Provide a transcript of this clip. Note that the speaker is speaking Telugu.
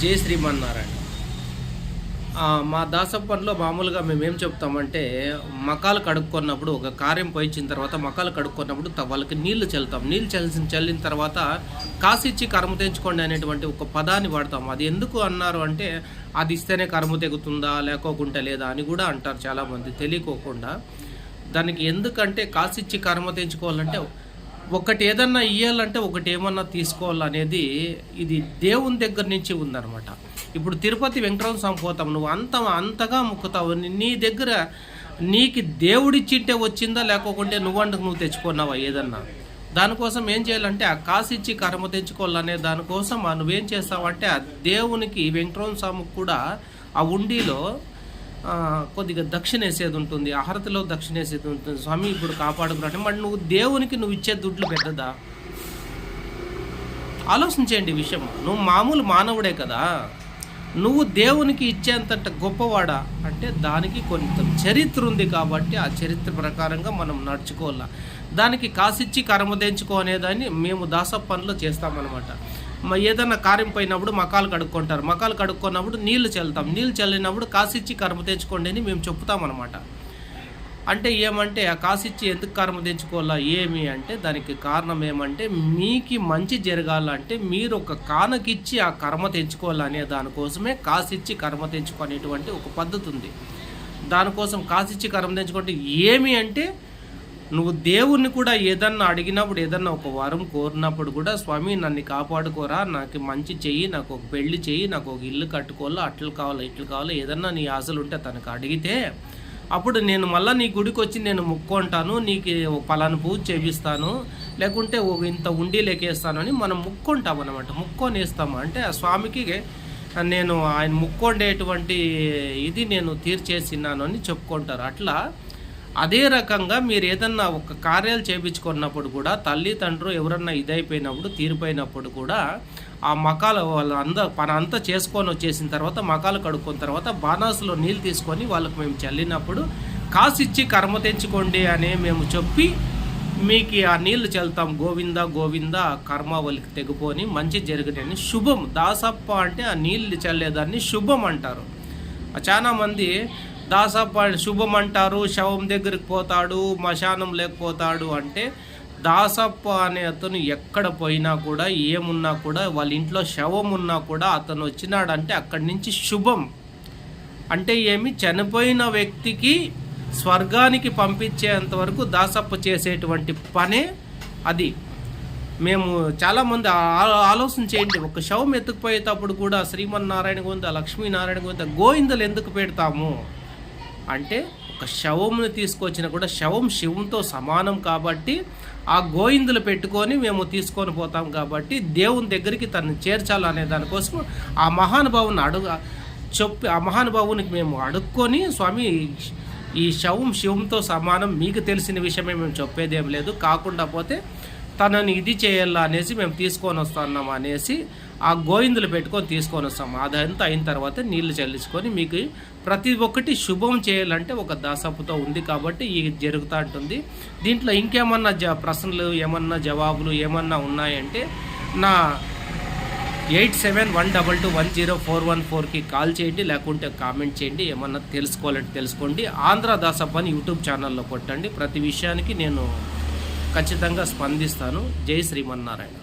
జై శ్రీమన్నారాయణ మా దాసప్పన్లో మామూలుగా మేము ఏం చెప్తామంటే మకాలు కడుక్కున్నప్పుడు ఒక కార్యం పోయించిన తర్వాత మకాలు కడుక్కున్నప్పుడు వాళ్ళకి నీళ్ళు చల్లుతాం. నీళ్ళు చల్లిన చల్లిన తర్వాత కాసిచ్చి కర్మ తెంచుకోండి అనేటువంటి ఒక పదాన్ని వాడతాం. అది ఎందుకు అన్నారు అంటే అది ఇస్తేనే కర్మ తెగుతుందా లేకోకుంటే లేదా అని కూడా అంటారు చాలామంది. తెలియకోకుండా. దానికి ఎందుకంటే కాసిచ్చి కర్మ తెంచుకోవాలంటే ఒకటి ఏదన్నా ఇయ్యాలంటే ఒకటి ఏమన్నా తీసుకోవాలనేది ఇది దేవుని దగ్గర నుంచి ఉందన్నమాట. ఇప్పుడు తిరుపతి వెంకటరమణ స్వామి పోతాం నువ్వు అంత అంతగా మొక్కుతావు నీ- దగ్గర నీకు దేవుడిచ్చింటే వచ్చిందా లేకోకుంటే నువ్వంటకు నువ్వు తెచ్చుకున్నావా ఏదన్నా? దానికోసం ఏం చేయాలంటే ఆ కాసిచ్చి కర్మ తెచ్చుకోవాలనే దానికోసం ఆ నువ్వేం చేస్తావంటే ఆ దేవునికి వెంకటరమణ స్వామికి కూడా ఆ ఉండిలో కొద్దిగా దక్షిణ వేసేది ఉంటుంది అహరతిలో దక్షిణ వేసేది ఉంటుంది. స్వామి ఇప్పుడు కాపాడుకున్నట్టు మరి నువ్వు దేవునికి నువ్వు ఇచ్చే దుడ్లు పెద్దదా ఆలోచించేయండి విషయం. నువ్వు మామూలు మానవుడే కదా. నువ్వు దేవునికి ఇచ్చేంత గొప్పవాడా? అంటే దానికి కొంత చరిత్ర ఉంది కాబట్టి ఆ చరిత్ర ప్రకారంగా మనం నడుచుకోవాలా. దానికి కాసిచ్చి కర్మదించుకో అనేదాన్ని మేము దాసప్పనిలో చేస్తామన్నమాట. ఏదైనా కార్యం పోయినప్పుడు మకాలు కడుక్కుంటారు. మకాలు కడుక్కున్నప్పుడు నీళ్ళు చల్లుతాం. నీళ్ళు చల్లినప్పుడు కాసిచ్చి కర్మ తెచ్చుకోండి అని మేము చెప్తామన్నమాట అంటే ఏమంటే ఆ కాసిచ్చి ఎందుకు కర్మ తెచ్చుకోవాలా? ఏమి అంటే దానికి కారణం ఏమంటే మీకు మంచి జరగాలంటే మీరు ఒక కానకిచ్చి ఆ కర్మ తెచ్చుకోవాలనే దానికోసమే కాసిచ్చి కర్మ తెచ్చుకునేటువంటి ఒక పద్ధతి ఉంది. దానికోసం కాసిచ్చి కర్మ తెచ్చుకుంటే ఏమి అంటే నువ్వు దేవుణ్ణి కూడా ఏదన్నా అడిగినప్పుడు ఏదన్నా ఒక వరం కోరినప్పుడు కూడా స్వామి నన్ను కాపాడుకోరా. నాకు మంచి చెయ్యి నాకు ఒక పెళ్ళి చెయ్యి నాకు ఒక ఇల్లు కట్టుకోవాలా అట్లు కావాలా ఇట్లు కావాలా ఏదన్నా నీ ఆశలు ఉంటే తనకు అడిగితే అప్పుడు నేను మళ్ళీ నీ గుడికి వచ్చి నేను ముక్కుంటాను నీకు ఒక పూజ చేపిస్తాను లేకుంటే ఒక ఇంత ఉండి లెక్కేస్తాను అని మనం ముక్కుంటాం అనమాట ముక్కొనేస్తాము. అంటే ఆ స్వామికి నేను ఆయన ముక్కొండేటువంటి ఇది నేను తీర్చేసినాను అని చెప్పుకుంటారు. అట్లా అదే రకంగా మీరు ఏదన్నా ఒక కార్యాలు చేపించుకున్నప్పుడు కూడా తల్లిదండ్రులు ఎవరన్నా ఇదైపోయినప్పుడు తీరిపోయినప్పుడు కూడా ఆ మకాలు వాళ్ళు అంద పని అంతా చేసుకొని వచ్చేసిన తర్వాత మకాలు కడుక్కున్న తర్వాత బాణాసులో నీళ్ళు తీసుకొని వాళ్ళకి మేము చల్లినప్పుడు కాసిచ్చి కర్మ తెచ్చుకోండి అని మేము చెప్పి మీకు ఆ నీళ్ళు చల్లుతాం. గోవింద గోవింద కర్మ తెగిపోని మంచి జరిగినని శుభం. దాసప్ప అంటే ఆ నీళ్ళు చల్లేదాన్ని శుభం అంటారు. చాలామంది దాసప్ప శుభం అంటారు శవం దగ్గరికి పోతాడు మశానం లేకపోతాడు అంటే దాసప్ప అనే అతను ఎక్కడ పోయినా కూడా ఏమున్నా కూడా వాళ్ళ ఇంట్లో శవం ఉన్నా కూడా అతను వచ్చినాడంటే అక్కడి నుంచి శుభం. అంటే ఏమి? చనిపోయిన వ్యక్తికి స్వర్గానికి పంపించేంత వరకు దాసప్ప చేసేటువంటి పనే అది. మేము చాలామంది ఆలోచన చేయండి ఒక శవం ఎత్తుకుపోయేటప్పుడు కూడా శ్రీమన్నారాయణ గోవింద లక్ష్మీనారాయణ గోవింద గోవిందలు ఎందుకు పెడతాము? అంటే ఒక శవంను తీసుకొచ్చిన కూడా శవం శివంతో సమానం కాబట్టి ఆ గోయిందులు పెట్టుకొని మేము తీసుకొని పోతాం కాబట్టి దేవుని దగ్గరికి తను చేర్చాలనే దానికోసం ఆ మహానుభావుని అడుగు చెప్పి ఆ మహానుభావునికి మేము అడుక్కొని స్వామి ఈ శవం శివంతో సమానం మీకు తెలిసిన విషయమే మేము చెప్పేదేం లేదు. కాకుండా పోతే తనని ఇది చేయాలా అనేసి మేము తీసుకొని వస్తున్నాం అనేసి ఆ గోవిందులు పెట్టుకొని తీసుకొని వస్తాం. అదంతా అయిన తర్వాత నీళ్ళు చల్లించుకొని మీకు ప్రతి ఒక్కటి శుభం చేయాలంటే ఒక దాసప్పుతో ఉంది కాబట్టి ఇది జరుగుతూ ఉంటుంది దీంట్లో ఇంకేమన్నా జ ప్రశ్నలు ఏమన్నా జవాబులు ఏమన్నా ఉన్నాయంటే నా eight seven one double two one zero four one ఫోర్కి కాల్ చేయండి లేకుంటే కామెంట్ చేయండి ఏమన్నా తెలుసుకోవాలంటే తెలుసుకోండి. ఆంధ్ర దాసప్ప అని యూట్యూబ్ ఛానల్లో కొట్టండి. ప్రతి విషయానికి నేను ఖచ్చితంగా స్పందిస్తాను. జై శ్రీమన్నారాయణ.